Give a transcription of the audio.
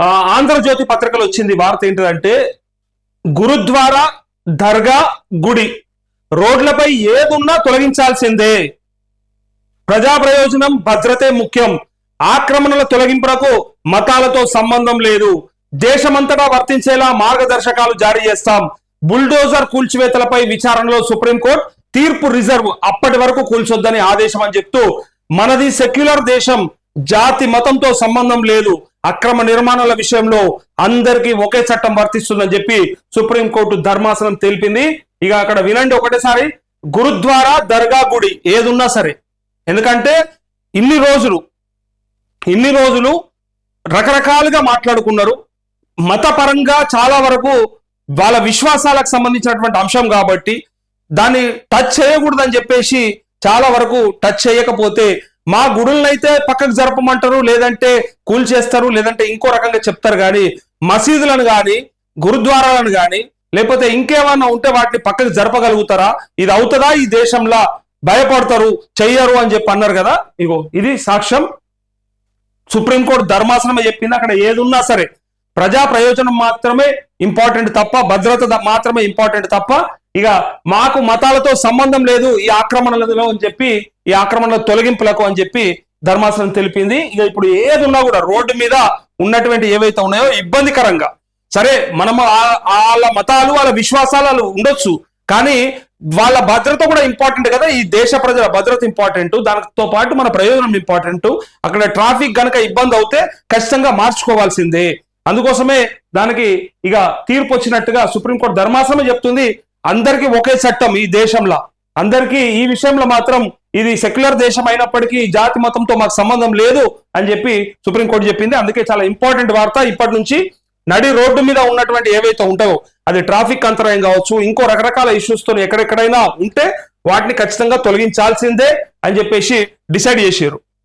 ఆ, ఆంధ్రజ్యోతి పత్రికలు వచ్చింది వార్త ఏంటిదంటే గురుద్వారా దర్గా గుడి రోడ్లపై ఏదున్నా తొలగించాల్సిందే. ప్రజా ప్రయోజనం భద్రతే ముఖ్యం. ఆక్రమణల తొలగింపులకు మతాలతో సంబంధం లేదు. దేశమంతటా వర్తించేలా మార్గదర్శకాలు జారీ చేస్తాం. బుల్డోజర్ కూల్చివేతలపై విచారణలో సుప్రీంకోర్టు తీర్పు రిజర్వ్ అప్పటి వరకు కూల్చొద్దని ఆదేశం అని చెప్తూ మనది సెక్యులర్ దేశం జాతి మతంతో సంబంధం లేదు. అక్రమ నిర్మాణాల విషయంలో అందరికీ ఒకే చట్టం వర్తిస్తుందని చెప్పి సుప్రీంకోర్టు ధర్మాసనం తెలిపింది. ఇక అక్కడ వినండి ఒకటేసారి గురుద్వారా దర్గా గుడి ఏదున్నా సరే. ఎందుకంటే ఇన్ని రోజులు ఇన్ని రోజులు రకరకాలుగా మాట్లాడుకున్నారు. మతపరంగా చాలా వరకు వాళ్ళ విశ్వాసాలకు సంబంధించినటువంటి అంశం కాబట్టి దాన్ని టచ్ చేయకూడదని చెప్పేసి చాలా వరకు టచ్ చేయకపోతే మా గుడులనైతే పక్కకు జరపమంటారు లేదంటే కూల్చేస్తారు లేదంటే ఇంకో రకంగా చెప్తారు కానీ మసీదులను కానీ గురుద్వారాలను కానీ లేకపోతే ఇంకేమన్నా ఉంటే వాటిని పక్కకు జరపగలుగుతారా? ఇది అవుతుందా? ఈ దేశంలో భయపడతారు చెయ్యరు అని చెప్పి అన్నారు కదా? ఇగో ఇది సాక్ష్యం. సుప్రీంకోర్టు ధర్మాసనమే చెప్పింది అక్కడ ఏది ఉన్నా సరే. ప్రజా ప్రయోజనం మాత్రమే ఇంపార్టెంట్ తప్ప భద్రత మాత్రమే ఇంపార్టెంట్ తప్ప ఇక మాకు మతాలతో సంబంధం లేదు ఈ ఆక్రమణలలో అని చెప్పి ఈ ఆక్రమణల తొలగింపులకు అని చెప్పి ధర్మాసనం తెలిపింది. ఇక ఇప్పుడు ఏది ఉన్నా కూడా రోడ్డు మీద ఉన్నటువంటి ఏవైతే ఉన్నాయో ఇబ్బందికరంగా. సరే మనము వాళ్ళ మతాలు వాళ్ళ విశ్వాసాలు ఉండొచ్చు. కానీ వాళ్ళ భద్రత కూడా ఇంపార్టెంట్ కదా. ఈ దేశ ప్రజల భద్రత ఇంపార్టెంట్ దానితో పాటు మన ప్రయోజనం ఇంపార్టెంట్ అక్కడ ట్రాఫిక్ గనక ఇబ్బంది అవుతే ఖచ్చితంగా మార్చుకోవాల్సిందే. అందుకోసమే దానికి ఇక తీర్పు వచ్చినట్టుగా సుప్రీంకోర్టు ధర్మాసనం చెప్తుంది. అందరికీ ఒకే చట్టం ఈ దేశంలో. అందరికీ ఈ విషయంలో మాత్రం ఇది సెక్యులర్ దేశం అయినప్పటికీ జాతి మతంతో మాకు సంబంధం లేదు అని చెప్పి సుప్రీంకోర్టు చెప్పింది. అందుకే చాలా ఇంపార్టెంట్ వార్త. ఇప్పటి నుంచి నడి రోడ్డు మీద ఉన్నటువంటి ఏవైతే ఉంటాయో అది ట్రాఫిక్ అంతరాయం కావచ్చు ఇంకో రకరకాల ఇష్యూస్తో ఎక్కడెక్కడైనా ఉంటే వాటిని ఖచ్చితంగా తొలగించాల్సిందే అని చెప్పేసి డిసైడ్ చేసారు